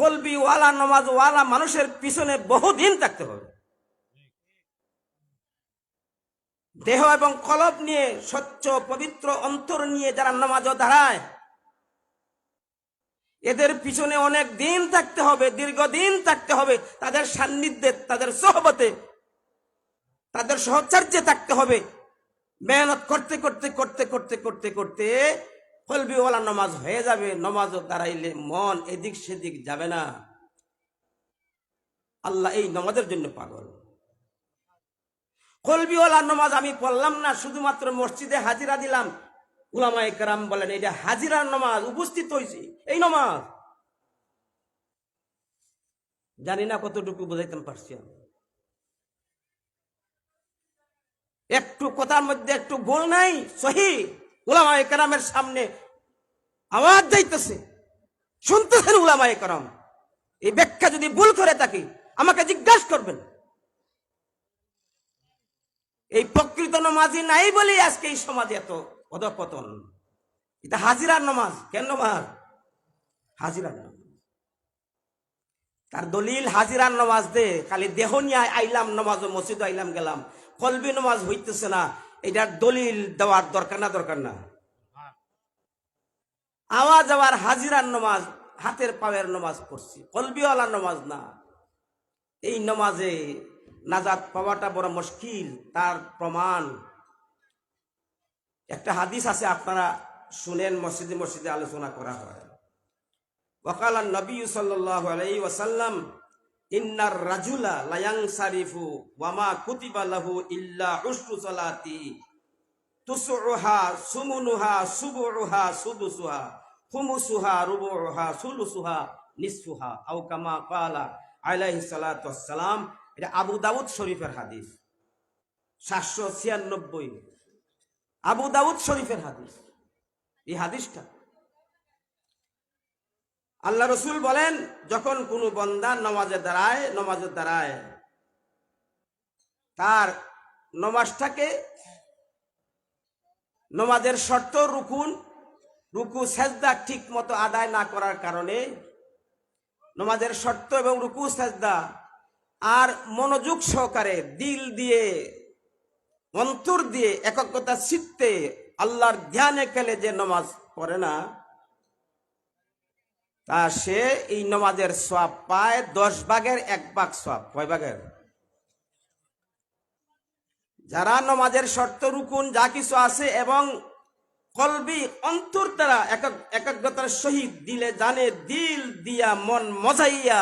কলবি ওয়ালা, নমাজ ওয়ালা মানুষের পিছনে বহুদিন থাকতে হবে। দেহ এবং কলব নিয়ে স্বচ্ছ, পবিত্র অন্তর নিয়ে যারা নামাজও দাঁড়ায়, এদের পিছনে অনেক দিন থাকতে হবে, দীর্ঘদিন থাকতে হবে। তাদের সান্নিধ্যে, তাদের সহবতে, তাদের সহচার্যে থাকতে হবে। মেহনত করতে করতে করতে করতে করতে করতে কলবিওয়ালা নমাজ হয়ে যাবে, নমাজও দাঁড়াইলে মন এদিক সেদিক যাবে না। আল্লাহ এই নমাজের জন্য পাগল। কলবিওয়ালা নমাজ আমি পড়লাম না, শুধুমাত্র মসজিদে হাজিরা দিলাম। উলামা একরাম বলেন, এটা হাজিরার নমাজ, উপস্থিত হয়েছি, এই নমাজ। জানি না কতটুকু বোঝাইতাম পারছি আমি। একটু কথার মধ্যে একটু গোল নাই, সহি। উলামা একরামের সামনে আওয়াজ যাইতেছে। শুনতেছেন উলামা একরাম এই ব্যাখ্যা যদি ভুল করে থাকি, আমাকে জিজ্ঞাসা করবেন। এই প্রকৃত নমাজি নাই বলে আজকে এই সমাজে এত অধপতন। এটা হাজিরার নমাজ, কেন নমাজ? হাজিরার নমাজ। তার দলিল হাজিরার নমাজ দে, খালি দেহ নিয়ে আইলাম নমাজ মসজিদ আইলাম, গেলাম। কলবি নমাজ হইতেছে না, এটার দলিল দেওয়ার দরকার না দরকার না। আওয়াজ আবার হাজিরার নমাজ, হাতের পায়ের নমাজ পড়ছি। কলবিওয়ালার নমাজ না। এই নমাজে নাজাদ পাওয়াটা বড় মুশকিল, তার প্রমাণ। একটা হাদিস আছে, আপনারা শুনেন, মসজিদে মসজিদে আলোচনা করা হয়। ওকাল নবী সাল্লাহ আলাই ওয়াসাল্লাম, ইন্নার রাজুলা লায়াং সারিফু ওয়ামা কুতিবা লাহু ইল্লা উসু সালাতি তুসুহা, সুমুনুহা, সুবুহা সুদুসুহা খুমুসুহা, রুবুহা, সুলুসুহা নিসুহা আও কামা কালা আলাইহি সালাতাম এটা আবু দাউদ শরীফের হাদিস। সাতশো ছিয়ানব্বই। আবু দাউদ শরীফের হাদিস। এই হাদিসটা। আল্লাহ রসুল বলেন, যখন কোনো বন্দা নমাজে দাঁড়ায় নমাজে দাঁড়ায়, তার নমাজটাকে নমাজের শর্ত রুকুন, রুকু সেজদা ঠিক মতো আদায় না করার কারণে নমাজের শর্ত এবং রুকু সেজদা আর মনোযোগ সহকারে দিল দিয়ে, অন্তর দিয়ে এককতা চিত্তে আল্লাহর ধ্যানে খেলে যে নমাজ পড়ে না, তা সে এই নমাজের সব পায় দশ ভাগের এক ভাগ সব কয় ভাগের? যারা নমাজের শর্ত, রুকুন, যা কিছু আছে এবং কলবি, অন্তর দ্বারা একাগ্রতার সহিত দিলে জানে, দিল দিয়া মন মজাইয়া।